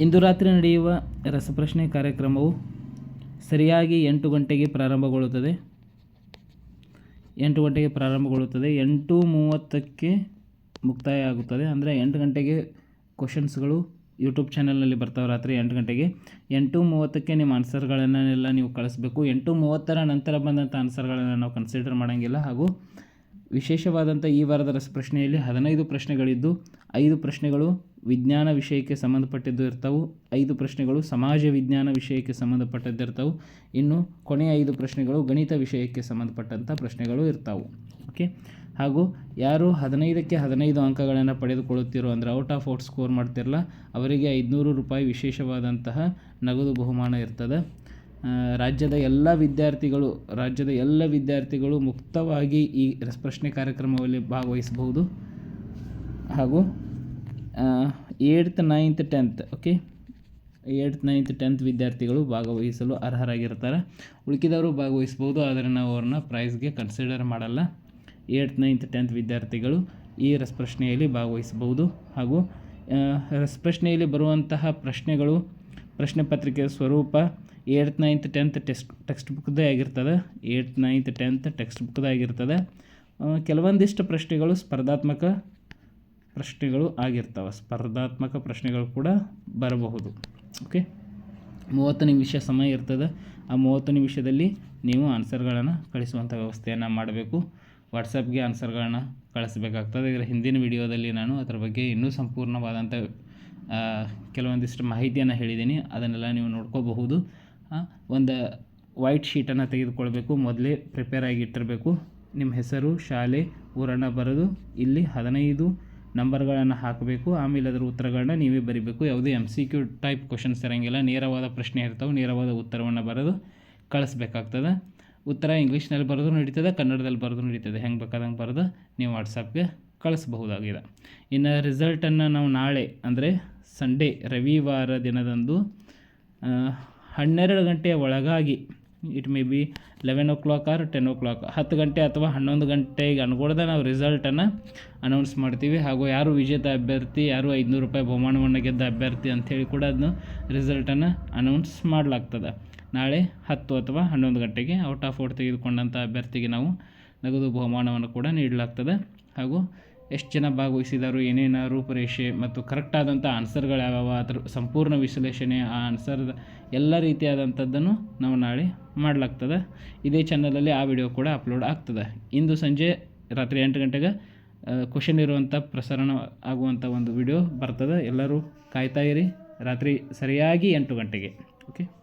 ಇಂದು ರಾತ್ರಿ ನಡೆಯುವ ರಸಪ್ರಶ್ನೆ ಕಾರ್ಯಕ್ರಮವು ಸರಿಯಾಗಿ ಎಂಟು ಗಂಟೆಗೆ ಪ್ರಾರಂಭಗೊಳ್ಳುತ್ತದೆ. ಎಂಟು ಗಂಟೆಗೆ ಪ್ರಾರಂಭಗೊಳ್ಳುತ್ತದೆ. ಎಂಟು ಮೂವತ್ತಕ್ಕೆ ಮುಕ್ತಾಯ ಆಗುತ್ತದೆ ಅಂದರೆ ಎಂಟು ಗಂಟೆಗೆ ಕ್ವಶನ್ಸ್ಗಳು ಯೂಟ್ಯೂಬ್ ಚಾನಲ್ನಲ್ಲಿ ಬರ್ತಾವೆ ರಾತ್ರಿ ಎಂಟು ಗಂಟೆಗೆ. ಎಂಟು ಮೂವತ್ತಕ್ಕೆ ನಿಮ್ಮ ಆನ್ಸರ್ಗಳನ್ನೆಲ್ಲ ನೀವು ಕಳಿಸ್ಬೇಕು. ಎಂಟು ಮೂವತ್ತರ ನಂತರ ಬಂದಂಥ ಆನ್ಸರ್ಗಳನ್ನು ನಾವು ಕನ್ಸಿಡರ್ ಮಾಡೋಂಗಿಲ್ಲ. ಹಾಗೂ ವಿಶೇಷವಾದಂಥ ಈ ವಾರದ ರಸಪ್ರಶ್ನೆಯಲ್ಲಿ ಹದಿನೈದು ಪ್ರಶ್ನೆಗಳಿದ್ದು ಐದು ಪ್ರಶ್ನೆಗಳು ವಿಜ್ಞಾನ ವಿಷಯಕ್ಕೆ ಸಂಬಂಧಪಟ್ಟಿದ್ದು ಇರ್ತವೆ. ಐದು ಪ್ರಶ್ನೆಗಳು ಸಮಾಜ ವಿಜ್ಞಾನ ವಿಷಯಕ್ಕೆ ಸಂಬಂಧಪಟ್ಟದ್ದು ಇರ್ತವೆ. ಇನ್ನು ಕೊನೆಯ ಐದು ಪ್ರಶ್ನೆಗಳು ಗಣಿತ ವಿಷಯಕ್ಕೆ ಸಂಬಂಧಪಟ್ಟಂಥ ಪ್ರಶ್ನೆಗಳು ಇರ್ತಾವೆ. ಓಕೆ ಹಾಗೂ ಯಾರು ಹದಿನೈದಕ್ಕೆ ಹದಿನೈದು ಅಂಕಗಳನ್ನು ಪಡೆದುಕೊಳ್ಳುತ್ತಿರೋ ಅಂದರೆ ಔಟ್ ಆಫ್ ಔಟ್ ಸ್ಕೋರ್ ಮಾಡ್ತಿರಲ್ಲ ಅವರಿಗೆ ಐದುನೂರು ರೂಪಾಯಿ ವಿಶೇಷವಾದಂತಹ ನಗದು ಬಹುಮಾನ ಇರ್ತದೆ. ರಾಜ್ಯದ ಎಲ್ಲ ವಿದ್ಯಾರ್ಥಿಗಳು, ರಾಜ್ಯದ ಎಲ್ಲ ವಿದ್ಯಾರ್ಥಿಗಳು ಮುಕ್ತವಾಗಿ ಈ ಪ್ರಶ್ನೆ ಕಾರ್ಯಕ್ರಮದಲ್ಲಿ ಭಾಗವಹಿಸಬಹುದು. ಹಾಗೂ eighth ninth tenth okay eighth ninth tenth ವಿದ್ಯಾರ್ಥಿಗಳು ಭಾಗವಹಿಸಲು ಅರ್ಹರಾಗಿರ್ತಾರೆ. ಉಳಿಕಿದವರು ಭಾಗವಹಿಸ್ಬೋದು ಆದರೆ ನಾವು ಅವ್ರನ್ನ ಪ್ರೈಸ್ಗೆ ಕನ್ಸಿಡರ್ ಮಾಡಲ್ಲ. ಏಡ್ತ್ ನೈನ್ತ್ ಟೆಂತ್ ವಿದ್ಯಾರ್ಥಿಗಳು ಈ ರಸಪ್ರಶ್ನೆಯಲ್ಲಿ ಭಾಗವಹಿಸಬಹುದು. ಹಾಗೂ ರಸ, ಪ್ರಶ್ನೆಯಲ್ಲಿ ಬರುವಂತಹ ಪ್ರಶ್ನೆಗಳು, ಪ್ರಶ್ನೆ ಪತ್ರಿಕೆಯ ಸ್ವರೂಪ eighth ninth tenth text text ಬುಕ್ದೇ ಆಗಿರ್ತದೆ. ಏಯ್ತ್ ನೈನ್ತ್ ಟೆಂತ್ ಟೆಕ್ಸ್ಟ್ ಬುಕ್ದೇ ಆಗಿರ್ತದೆ ಕೆಲವೊಂದಿಷ್ಟು ಪ್ರಶ್ನೆಗಳು ಸ್ಪರ್ಧಾತ್ಮಕ ಪ್ರಶ್ನೆಗಳು ಆಗಿರ್ತವೆ. ಸ್ಪರ್ಧಾತ್ಮಕ ಪ್ರಶ್ನೆಗಳು ಕೂಡ ಬರಬಹುದು. ಓಕೆ ಮೂವತ್ತು ನಿಮಿಷ ಸಮಯ ಇರ್ತದೆ. ಆ ಮೂವತ್ತು ನಿಮಿಷದಲ್ಲಿ ನೀವು ಆನ್ಸರ್ಗಳನ್ನು ಕಳಿಸುವಂಥ ವ್ಯವಸ್ಥೆಯನ್ನು ಮಾಡಬೇಕು. ವಾಟ್ಸಪ್ಗೆ ಆನ್ಸರ್ಗಳನ್ನು ಕಳಿಸ್ಬೇಕಾಗ್ತದೆ. ಇದರ ಹಿಂದಿನ ವಿಡಿಯೋದಲ್ಲಿ ನಾನು ಅದರ ಬಗ್ಗೆ ಇನ್ನೂ ಸಂಪೂರ್ಣವಾದಂಥ ಕೆಲವೊಂದಿಷ್ಟು ಮಾಹಿತಿಯನ್ನು ಹೇಳಿದ್ದೀನಿ. ಅದನ್ನೆಲ್ಲ ನೀವು ನೋಡ್ಕೋಬಹುದು. ಒಂದು ವೈಟ್ ಶೀಟನ್ನು ತೆಗೆದುಕೊಳ್ಬೇಕು. ಮೊದಲೇ ಪ್ರಿಪೇರ್ ಆಗಿಟ್ಟಿರಬೇಕು ನಿಮ್ಮ ಹೆಸರು, ಶಾಲೆ, ಊರನ್ನು ಬರೆದು ಇಲ್ಲಿ ಹದಿನೈದು ನಂಬರ್ಗಳನ್ನು ಹಾಕಬೇಕು ಆಮೇಲೆ ಅದರ ಉತ್ತರಗಳನ್ನ ನೀವೇ ಬರಿಬೇಕು. ಯಾವುದೇ M C Q type questions ಇರೋಂಗಿಲ್ಲ. ನೇರವಾದ ಪ್ರಶ್ನೆ ಇರ್ತಾವೆ, ನೇರವಾದ ಉತ್ತರವನ್ನು ಬರೆದು ಕಳಿಸ್ಬೇಕಾಗ್ತದೆ. ಉತ್ತರ ಇಂಗ್ಲೀಷ್ನಲ್ಲಿ ಬರೆದು ನಡೀತದೆ, ಕನ್ನಡದಲ್ಲಿ ಬರೆದು ನಡೀತದೆ. ಹೆಂಗೆ ಬೇಕಾದಂಗೆ ಬರೆದು ನೀವು ವಾಟ್ಸಪ್ಗೆ ಕಳಿಸ್ಬಹುದಾಗಿದೆ. ಇನ್ನು ರಿಸಲ್ಟನ್ನು ನಾವು ನಾಳೆ, ಅಂದರೆ ಸಂಡೇ ರವಿವಾರ ದಿನದಂದು ಹನ್ನೆರಡು ಗಂಟೆಯ ಒಳಗಾಗಿ it may be eleven o'clock or ten o'clock ಹತ್ತು ಗಂಟೆ ಅಥವಾ ಹನ್ನೊಂದು ಗಂಟೆಗೆ ಅನುಗುಣದ ನಾವು ರಿಸಲ್ಟನ್ನು ಅನೌನ್ಸ್ ಮಾಡ್ತೀವಿ. ಹಾಗೂ ಯಾರು ವಿಜೇತ ಅಭ್ಯರ್ಥಿ, ಯಾರು ಐದುನೂರು ರೂಪಾಯಿ ಬಹುಮಾನವನ್ನು ಗೆದ್ದ ಅಭ್ಯರ್ಥಿ ಅಂಥೇಳಿ ಕೂಡ ಅದನ್ನು ರಿಸಲ್ಟನ್ನು ಅನೌನ್ಸ್ ಮಾಡಲಾಗ್ತದೆ. ನಾಳೆ ಹತ್ತು ಅಥವಾ ಹನ್ನೊಂದು ಗಂಟೆಗೆ ಔಟ್ ಆಫ್ ಔಟ್ ತೆಗೆದುಕೊಂಡಂಥ ಅಭ್ಯರ್ಥಿಗೆ ನಾವು ನಗದು ಬಹುಮಾನವನ್ನು ಕೂಡ ನೀಡಲಾಗ್ತದೆ. ಹಾಗೂ ಎಷ್ಟು ಜನ ಭಾಗವಹಿಸಿದರು, ಏನೇನು ರೂಪರೇಷೆ ಮತ್ತು ಕರೆಕ್ಟಾದಂಥ ಆನ್ಸರ್ಗಳು ಯಾವ್ಯಾವ, ಅದ್ರ ಸಂಪೂರ್ಣ ವಿಶ್ಲೇಷಣೆ ಆ ಆನ್ಸರ್ ಎಲ್ಲ ರೀತಿಯಾದಂಥದ್ದನ್ನು ನಾವು ನಾಳೆ ಮಾಡಲಾಗ್ತದೆ. ಇದೇ ಚಾನಲಲ್ಲಿ ಆ ವಿಡಿಯೋ ಕೂಡ ಅಪ್ಲೋಡ್ ಆಗ್ತದೆ. ಇಂದು ಸಂಜೆ ರಾತ್ರಿ ಎಂಟು ಗಂಟೆಗೆ ಕ್ವಶನ್ ಇರುವಂಥ ಪ್ರಸರಣ ಆಗುವಂಥ ಒಂದು ವಿಡಿಯೋ ಬರ್ತದೆ. ಎಲ್ಲರೂ ಕಾಯ್ತಾ ಇರಿ. ರಾತ್ರಿ ಸರಿಯಾಗಿ ಎಂಟು ಗಂಟೆಗೆ. ಓಕೆ